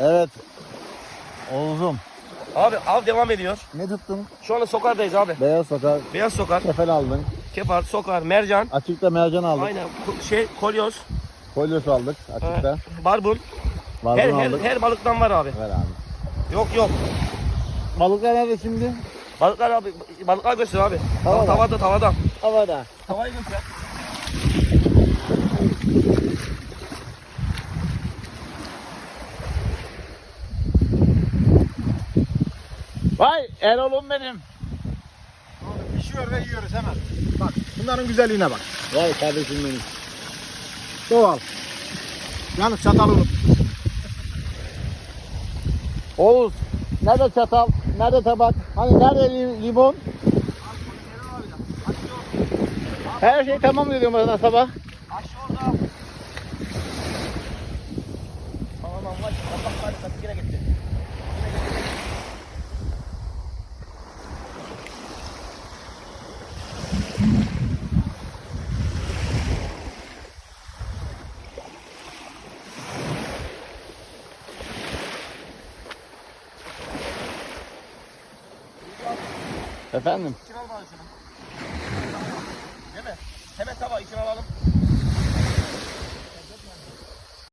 Evet. Oğuzum. Abi av devam ediyor. Ne tuttun? Şu anda sokardayız abi. Beyaz sokar. Beyaz sokar, Kefel aldın. kepar, sokar, mercan. Açıkta mercan aldık. Aynen. Ko- Şey, kolyoz, Kolyosu aldık. Açıkta. e, barbun. Her, Barbun her, aldık. her balıktan var abi. Ver abi. Yok yok. Balıklar nerede şimdi? Balıklar abi, balıklar göster abi. Tavada. Tavada, tavada. Havada. Tavayı göster. Vay Erol'um benim. Pişiyor ve yiyoruz hemen. Bak bunların güzelliğine bak. Vay kardeşim benim. Doğal. Yalnız çatal unut. Oğuz. Nerede çatal? Nerede tabak? Hani nerede li- limon? Her şey tamam dedim bana sabah. Aç Efendim? İçine al